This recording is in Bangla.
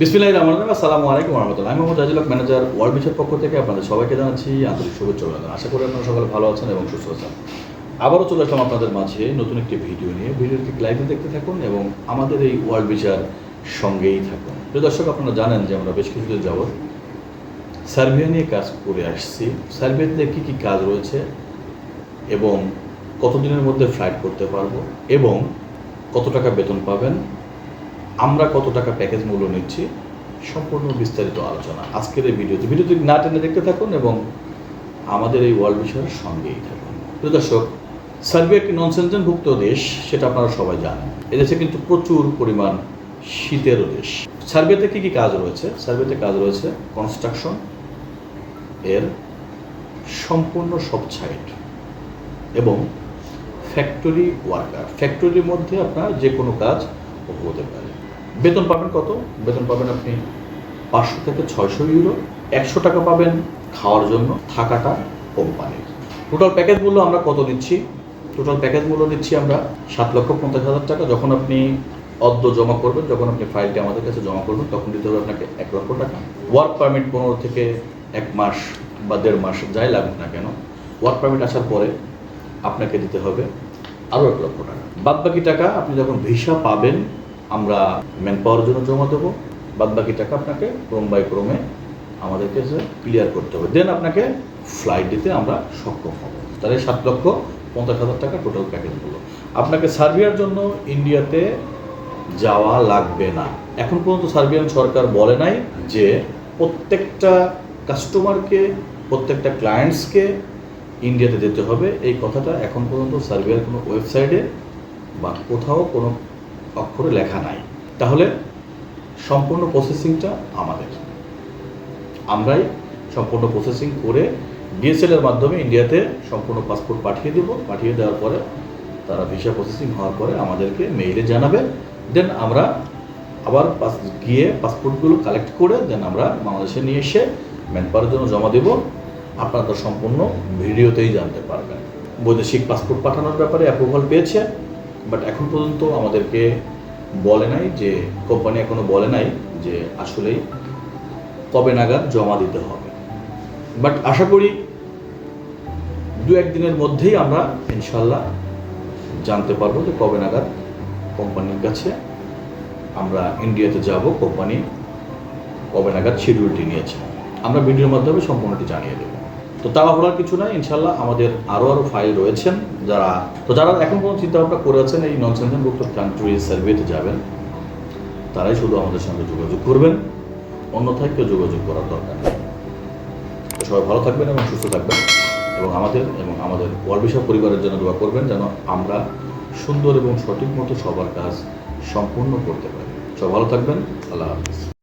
বিসমিল্লাহ রহমান রহিম। আসসালামু আলাইকুম রহমতুল্লাহ। আমি মোহাম্মদ রাজুল হক, ম্যানেজার ওয়ার্ল্ড বিশের পক্ষ থেকে আপনাদের সবাইকে জানাচ্ছি আন্তরিক শুভেচ্ছা অভিনন্দন। আশা করি আপনারা সকলে ভালো আছেন এবং সুস্থ আছেন। আবারও চলে আসলাম আপনাদের মাঝে নতুন একটি ভিডিও নিয়ে। ভিডিওটি লাইভে দেখতে থাকুন এবং আমাদের এই ওয়ার্ল্ড বিচার সঙ্গেই থাকুন। প্রিয় দর্শক আপনারা জানেন যে আমরা বেশ কিছুদিন যাবৎ সার্বিয়া নিয়ে কাজ করে আসছি। সার্বিয়াতে কী কী কাজ রয়েছে এবং কতদিনের মধ্যে ফ্লাইট করতে পারব এবং কত টাকা বেতন পাবেন আমরা কত টাকা প্যাকেজ মূল্য নিচ্ছি, সম্পূর্ণ বিস্তারিত আলোচনা আজকের এই ভিডিওতে ভিডিওটি না টেনে দেখতে থাকুন এবং আমাদের এই ওয়ার্ল্ড বিষয়ের সঙ্গেই থাকুন। প্রিয় দর্শক সার্বিয়া একটি নন ভুক্ত দেশ, সেটা আপনারা সবাই জানেন। এদেশে কিন্তু প্রচুর পরিমাণ শীতেরও দেশ। সার্বিয়াতে কী কী কাজ রয়েছে? সার্বিয়াতে কাজ রয়েছে কনস্ট্রাকশন এর সম্পূর্ণ সব সাইট এবং ফ্যাক্টরি ওয়ার্কার ফ্যাক্টরির মধ্যে আপনার যে কোনো কাজ হতে পারে। বেতন পাবেন কত? বেতন পাবেন আপনি পাঁচশো থেকে ছয়শো ইউরো। একশো টাকা পাবেন খাওয়ার জন্য থাকাটা কোম্পানির। টোটাল প্যাকেজ মূল্য আমরা কত দিচ্ছি? টোটাল প্যাকেজ মূল্য দিচ্ছি আমরা সাত লক্ষ পঞ্চাশ হাজার টাকা। যখন আপনি অদ্য জমা করবেন, যখন আপনি ফাইলটি আমাদের কাছে জমা করবেন, তখন দিতে হবে আপনাকে এক লক্ষ টাকা। ওয়ার্ক পারমিট পনেরো থেকে এক মাস বা দেড় মাস যাই লাগুক না কেন ওয়ার্ক পারমিট আসার পরে আপনাকে দিতে হবে আরও এক লক্ষ টাকা। বাদ বাকি টাকা আপনি যখন ভিসা পাবেন আমরা ম্যান পাওয়ার জন্য জমা দেবো। বাদ বাকি টাকা আপনাকে ক্রম বাই ক্রমে আমাদের কাছে ক্লিয়ার করতে হবে। দেন আপনাকে ফ্লাইট দিতে আমরা সক্ষম হব। তাহলে সাত লক্ষ পঞ্চাশ হাজার টাকা টোটাল প্যাকেজ হলো। আপনাকে সার্বিয়ার জন্য ইন্ডিয়াতে যাওয়া লাগবে না। এখন পর্যন্ত সার্বিয়ান সরকার বলে নাই যে প্রত্যেকটা কাস্টমারকে প্রত্যেকটা ক্লায়েন্টসকে ইন্ডিয়াতে যেতে হবে। এই কথাটা এখন পর্যন্ত সার্বিয়ার কোনো ওয়েবসাইটে বা কোথাও কোনো অক্ষরে লেখা নাই। তাহলে সম্পূর্ণ প্রসেসিংটা আমাদের। আমরাই সম্পূর্ণ প্রসেসিং করে ডিএসএল এর মাধ্যমে ইন্ডিয়াতে সম্পূর্ণ পাসপোর্ট পাঠিয়ে দেব। পাঠিয়ে দেওয়ার পরে তারা ভিসা প্রসেসিং হওয়ার পরে আমাদেরকে মেইলে জানাবে। দেন আমরা আবার পাস- গিয়ে পাসপোর্টগুলো কালেক্ট করে দেন আমরা বাংলাদেশে নিয়ে এসে ম্যান পাওয়ারের জন্য জমা দেব। আপনারা সম্পূর্ণ ভিডিওতেই জানতে পারবেন। বৈদেশিক পাসপোর্ট পাঠানোর ব্যাপারে অ্যাপ্রুভাল পেয়েছে। বাট এখন পর্যন্ত আমাদেরকে বলে নাই যে কোম্পানি এখনও বলে নাই যে আসলেই কবে নাগাদ জমা দিতে হবে। বাট আশা করি দু একদিনের মধ্যেই আমরা ইনশাল্লাহ জানতে পারব যে কবে নাগাদ কোম্পানির কাছে আমরা ইন্ডিয়াতে যাব, কোম্পানি কবে নাগাদ শিডিউলটি নিয়েছে। আমরা ভিডিওর মাধ্যমে সম্পূর্ণটি জানিয়ে দেবো। তো তাড়াহুড়ার কিছু নাই ইনশাল্লাহ আমাদের আরও আরও ফাইল রয়েছেন যারা তো যারা এখন কোনো চিন্তাভাবনা করে আছেন, এই নন সেনজনভুক্ত কান্ট্রি সার্ভেতে যাবেন। তারাই শুধু আমাদের সঙ্গে যোগাযোগ করবেন। অন্যথায় কেউ যোগাযোগ করার দরকার নেই। সবাই ভালো থাকবেন এবং সুস্থ থাকবেন। এবং আমাদের এবং আমাদের ওয়ার্ল্ড পরিবারের জন্য দোয়া করবেন যেন আমরা সুন্দর এবং সঠিক মতো সবার কাজ সম্পূর্ণ করতে পারি। সব ভালো থাকবেন। আল্লাহ হাফিজ।